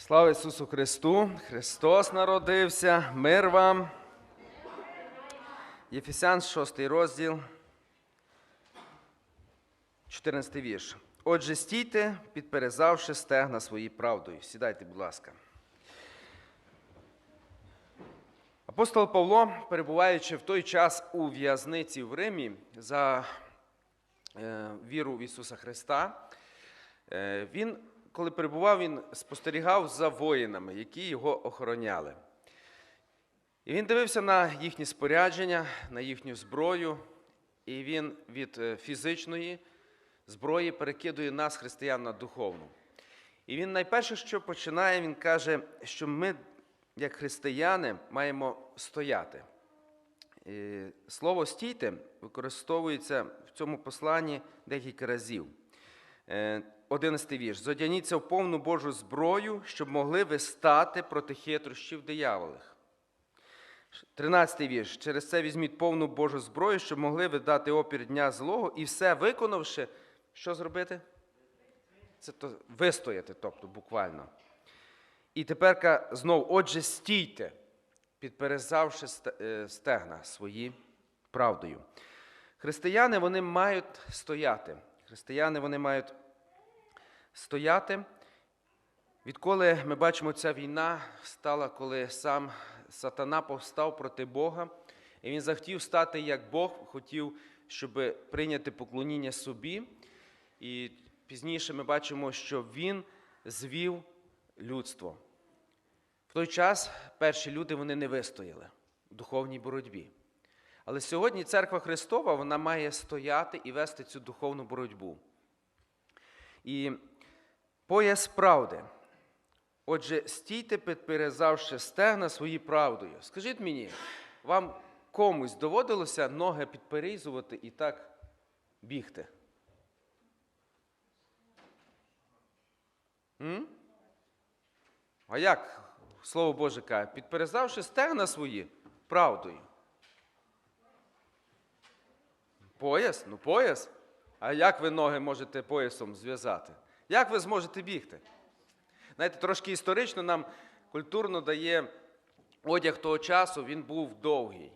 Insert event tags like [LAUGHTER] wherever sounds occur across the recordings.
Слава Ісусу Христу! Христос народився, мир вам. Єфесян, 6 розділ, 14 вірш. Отже, стійте, підперезавши стегна свої правдою. Сідайте, будь ласка. Апостол Павло, перебуваючи в той час у в'язниці в Римі за е, віру в Ісуса Христа, е, він, коли перебував, він спостерігав за воїнами, які його охороняли. І він дивився на їхні спорядження, на їхню зброю, і він від е, фізичної зброї перекидує нас, християн, на духовну. І він найперше, що починає, він каже, що ми, як християни, маємо стояти. І Слово стійте використовується в цьому посланні декілька разів. Е, 11 вірш. Зодяніться в повну Божу зброю, щоб могли ви стати проти хитрощів дияволих. 13 вірш. Через це візьміть повну Божу зброю, щоб могли ви дати опір дня злого, і все виконавши, що зробити? Це то вистояти, тобто буквально. І тепер знов, отже, стійте, підперезавши е, стегна свої правдою. Християни вони мають стояти. Християни вони мають стояти. Відколи ми бачимо, ця війна стала, коли сам сатана повстав проти Бога, і він захотів стати як Бог, хотів, щоб прийняти поклоніння собі. І пізніше ми бачимо, що він звів людство. В той час перші люди вони не вистояли в духовній боротьбі. Але сьогодні церква Христова вона має стояти і вести цю духовну боротьбу. І пояс правди. Отже, стійте, підперезавши стегна свої правдою. Скажіть мені, вам комусь доводилося ноги підперізувати і так бігти? М? А як Слово Боже каже, підперезавши стегна свої правдою? Пояс? Ну, пояс. А як ви ноги можете поясом зв'язати? Як ви зможете бігти? Знаєте, трошки історично нам культурно дає одяг того часу, він був довгий.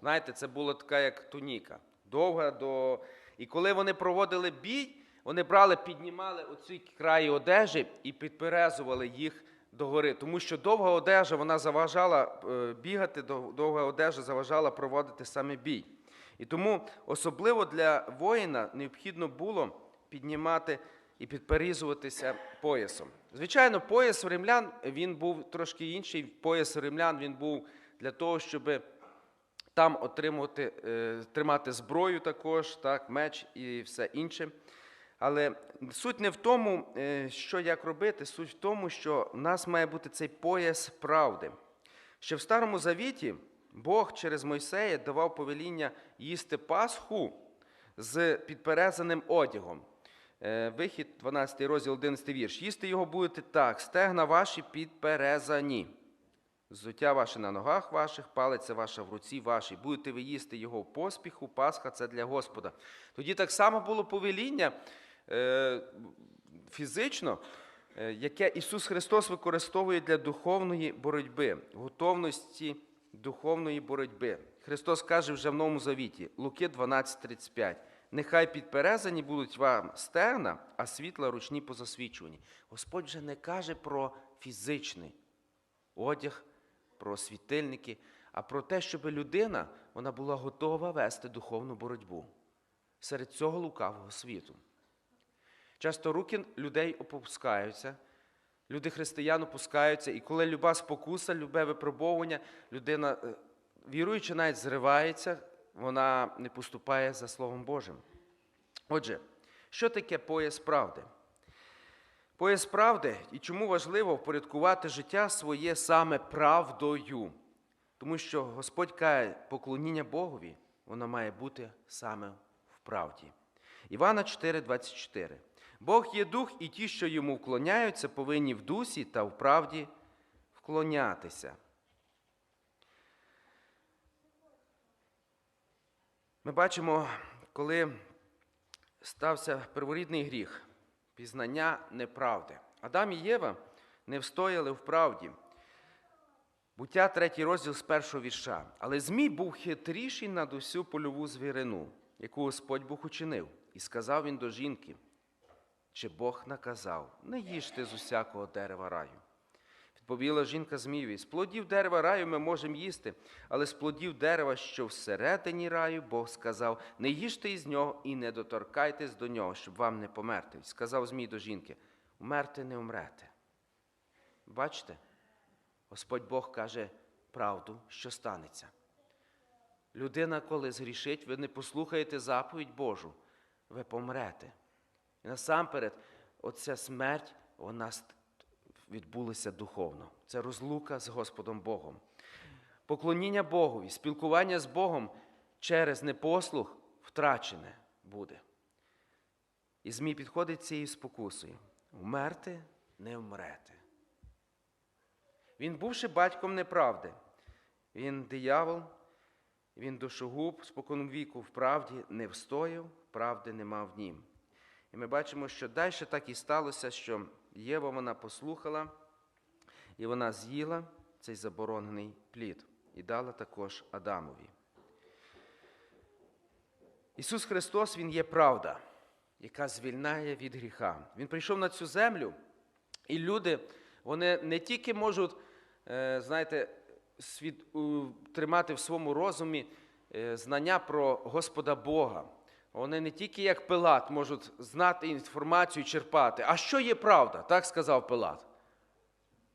Знаєте, це була така як туніка. Довга до. І коли вони проводили бій, вони брали, піднімали оці краї одежі і підперезували їх догори. Тому що довга одежа вона заважала е, бігати, довга одежа заважала проводити саме бій. І тому особливо для воїна необхідно було піднімати і підперізуватися поясом. Звичайно, пояс римлян він був трошки інший. Пояс римлян він був для того, щоб там отримувати, е, тримати зброю також, так, меч і все інше. Але суть не в тому, е, що як робити, суть в тому, що в нас має бути цей пояс правди. Ще в Старому Завіті Бог через Мойсея давав повеління їсти Пасху з підперезаним одягом. Е, Вихід, 12 розділ, 11 вірш. Їсти його будете так, стегна ваші підперезані. Зуття ваше на ногах ваших, палиця ваша в руці вашій. Будете ви їсти його в поспіху, Пасха це для Господа. Тоді так само було повеління е, фізично, е, яке Ісус Христос використовує для духовної боротьби, готовності духовної боротьби. Христос каже вже в Новому Завіті, Луки 12:35. Нехай підперезані будуть вам стегна, а світла ручні позасвічувані. Господь вже не каже про фізичний одяг, про світильники, а про те, щоб людина вона була готова вести духовну боротьбу серед цього лукавого світу. Часто руки людей опускаються, люди християн опускаються, і коли люба спокуса, любе випробовування, людина, е, віруючи, навіть зривається, вона не поступає за Словом Божим. Отже, що таке пояс правди? Пояс правди і чому важливо впорядкувати життя своє саме правдою? Тому що Господь каже, поклоніння Богові, воно має бути саме в правді. Івана 4,24. Бог є дух, і ті, що йому вклоняються, повинні в дусі та в правді вклонятися. Ми бачимо, коли стався перворідний гріх, пізнання неправди. Адам і Єва не встояли в правді. Буття, третій розділ з першого вірша. Але Змій був хитріший над усю польову звірину, яку Господь Бог учинив, і сказав він до жінки, чи Бог наказав, не їжте з усякого дерева раю. Відповіла жінка Змієві, з плодів дерева раю ми можемо їсти, але з плодів дерева, що всередині раю, Бог сказав, не їжте із нього і не доторкайтесь до нього, щоб вам не померти. Сказав Змій до жінки, умерти не умрете. Бачите? Господь Бог каже правду, що станеться. Людина, коли згрішить, ви не послухаєте заповідь Божу, ви помрете. І насамперед, оця смерть, вона відбулася духовно. Це розлука з Господом Богом. Поклоніння Богові, спілкування з Богом через непослух втрачене буде. І Змій підходить цією спокусою. Вмерти не вмрете. Він бувши батьком неправди. Він диявол, він душогуб, споконвіку в правді не встояв, правди нема в нім. І ми бачимо, що далі так і сталося, що Єва вона послухала, і вона з'їла цей заборонений плід і дала також Адамові. Ісус Христос, Він є правда, яка звільняє від гріха. Він прийшов на цю землю, і люди, вони не тільки можуть, е, знаєте, тримати в своєму розумі е, знання про Господа Бога. Вони не тільки як Пилат можуть знати інформацію, черпати. А що є правда? Так сказав Пилат.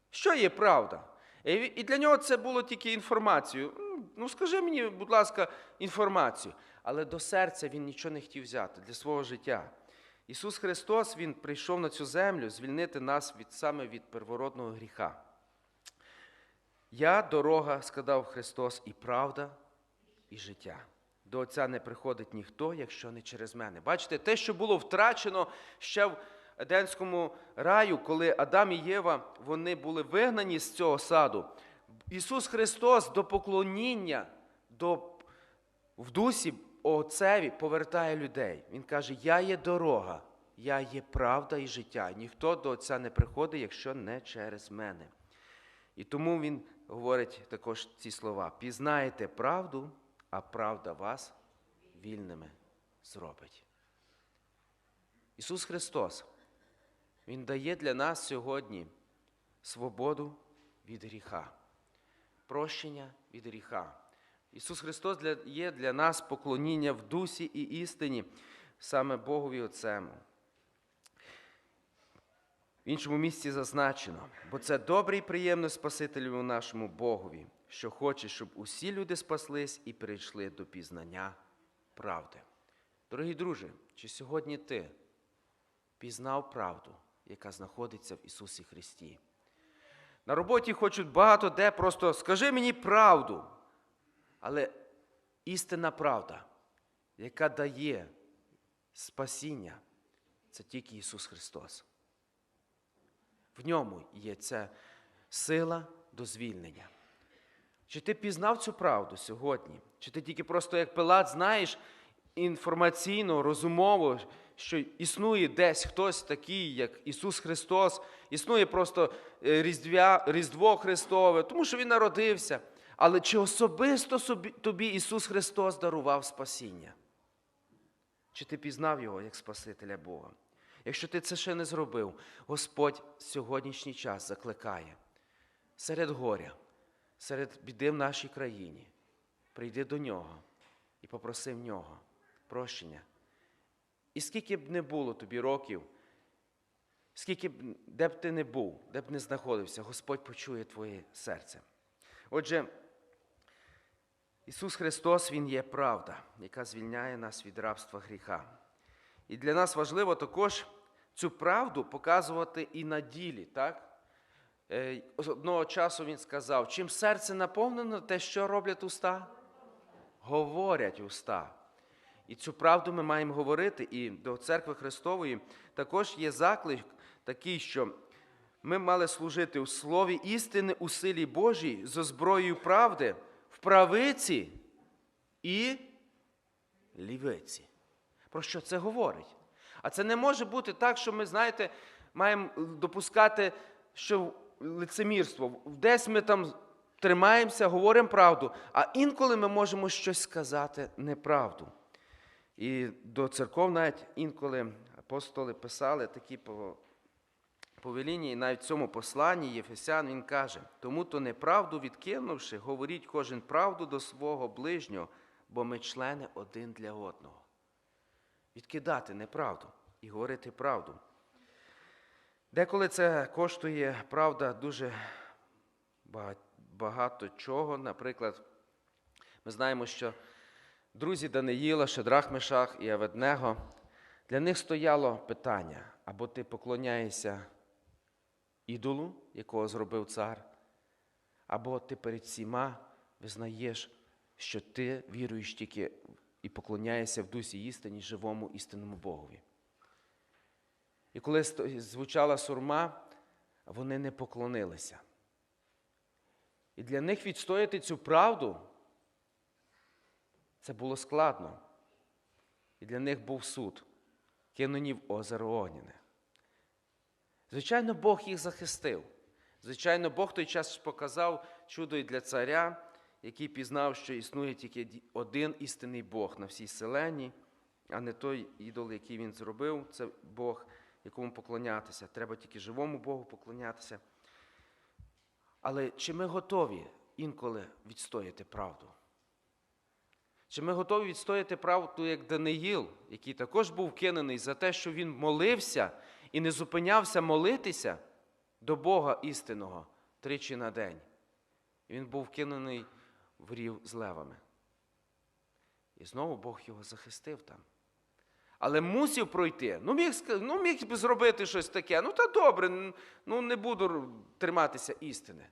Що є правда? І для нього це було тільки інформацію. М, Ну, скажи мені, будь ласка, інформацію. Але до серця він нічого не хотів взяти для свого життя. Ісус Христос Він прийшов на цю землю звільнити нас від, саме від первородного гріха. Я дорога, сказав Христос, і правда, і життя. До Отця не приходить ніхто, якщо не через мене. Бачите, те, що було втрачено ще в Едемському раю, коли Адам і Єва вони були вигнані з цього саду. Ісус Христос до поклоніння, до, в дусі Отцеві повертає людей. Він каже: Я є дорога, я є правда і життя. Ніхто до Отця не приходить, якщо не через мене. І тому він говорить також ці слова: пізнаєте правду, а правда вас вільними зробить. Ісус Христос, Він дає для нас сьогодні свободу від гріха, прощення від гріха. Ісус Христос є для нас поклоніння в дусі і істині, саме Богові Отцему. В іншому місці зазначено, бо це добре і приємно Спасителю нашому Богові, що хоче, щоб усі люди спаслись і прийшли до пізнання правди. Дорогі друже, чи сьогодні ти пізнав правду, яка знаходиться в Ісусі Христі? На роботі хочуть багато де просто скажи мені правду. Але істинна правда, яка дає спасіння, це тільки Ісус Христос. В ньому є ця сила до звільнення. Чи ти пізнав цю правду сьогодні? Чи ти тільки просто як Пилат знаєш інформаційно, розумово, що існує десь хтось такий, як Ісус Христос, існує просто е, Різдвя, Різдво Христове, тому що Він народився. Але чи особисто собі, тобі Ісус Христос дарував спасіння? Чи ти пізнав Його як Спасителя Бога? Якщо ти це ще не зробив, Господь сьогоднішній час закликає серед горя, серед біди в нашій країні, прийди до Нього і попроси в Нього прощення. І скільки б не було тобі років, скільки б де б ти не був, де б не знаходився, Господь почує твоє серце. Отже, Ісус Христос, Він є правда, яка звільняє нас від рабства гріха. І для нас важливо також цю правду показувати і на ділі. так? Е, Одного часу він сказав, чим серце наповнено, те, що роблять уста? Говорять уста. І цю правду ми маємо говорити. І до церкви Христової також є заклик такий, що ми мали служити у слові істини у силі Божій зо зброєю правди в правиці і лівиці. Про що це говорить? А це не може бути так, що ми, знаєте, маємо допускати що лицемірство. Десь ми там тримаємося, говоримо правду, а інколи ми можемо щось сказати неправду. І до церков навіть інколи апостоли писали такі повеління, і навіть в цьому посланні Єфесян він каже: тому то неправду відкинувши, говоріть кожен правду до свого ближнього, бо ми члени один для одного. Відкидати неправду і говорити правду. Деколи це коштує, правда, дуже багато чого. Наприклад, ми знаємо, що друзі Даниїла, Шедрах Мешах і Аведнего, для них стояло питання: або ти поклоняєшся ідолу, якого зробив цар, або ти перед всіма визнаєш, що ти віруєш тільки і поклоняєшся в дусі істині живому істинному Богові. І коли звучала сурма, вони не поклонилися. І для них відстояти цю правду це було складно. І для них був суд, кинуні в озеро Огняне. Звичайно, Бог їх захистив. Звичайно, Бог той час показав чудо і для царя, який пізнав, що існує тільки один істинний Бог на всій селені, а не той ідол, який він зробив, це Бог, якому поклонятися. Треба тільки живому Богу поклонятися. Але чи ми готові інколи відстояти правду? Чи ми готові відстояти правду, як Даниїл, який також був кинений за те, що він молився і не зупинявся молитися до Бога істинного тричі на день? І він був кинений в рів з левами. І знову Бог його захистив там. Але мусив пройти. Ну, міг, ну, міг би зробити щось таке. Ну, та добре, ну не буду триматися істини.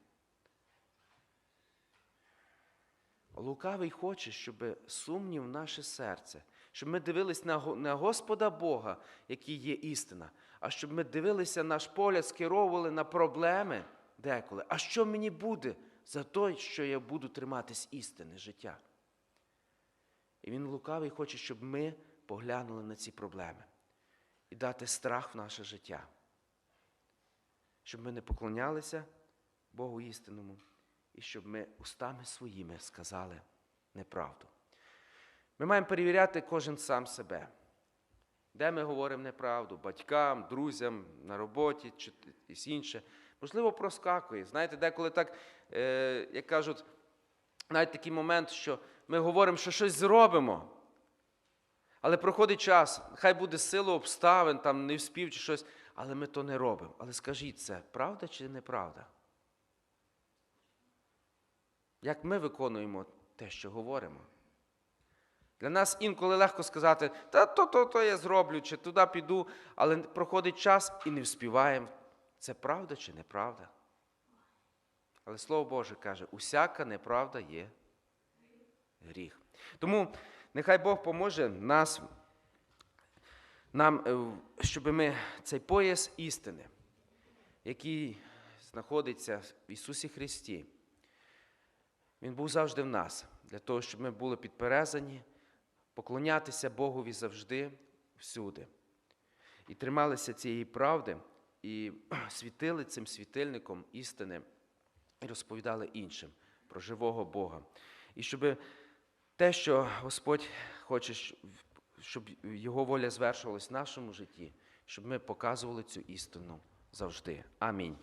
Лукавий хоче, щоб сумнів наше серце, щоб ми дивились на, на Господа Бога, який є істина, а щоб ми дивилися наш погляд, скеровували на проблеми деколи. А що мені буде за те, що я буду триматись істини життя? І він лукавий хоче, щоб ми поглянули на ці проблеми і дати страх в наше життя, щоб ми не поклонялися Богу істинному і щоб ми устами своїми сказали неправду. Ми маємо перевіряти кожен сам себе. Де ми говоримо неправду, батькам, друзям, на роботі чи інше. Можливо, проскакує. Знаєте, деколи так, е, як кажуть, навіть такий момент, що ми говоримо, що щось зробимо. Але проходить час, хай буде сила обставин, там не вспів чи щось, але ми то не робимо. Але скажіть це, правда чи неправда? Як ми виконуємо те, що говоримо? Для нас інколи легко сказати, та то, то, то я зроблю, чи туди піду, але проходить час і не вспіваємо. Це правда чи неправда? Але Слово Боже каже, усяка неправда є гріх. Тому нехай Бог поможе нас, нам, е, щоб ми цей пояс істини, який знаходиться в Ісусі Христі, він був завжди в нас, для того, щоб ми були підперезані, поклонятися Богові завжди, всюди. І трималися цієї правди, і [CLEARS THROAT] світили цим світильником істини і розповідали іншим про живого Бога. І щоб те, що Господь хоче, щоб Його воля звершувалась в нашому житті, щоб ми показували цю істину завжди. Амінь.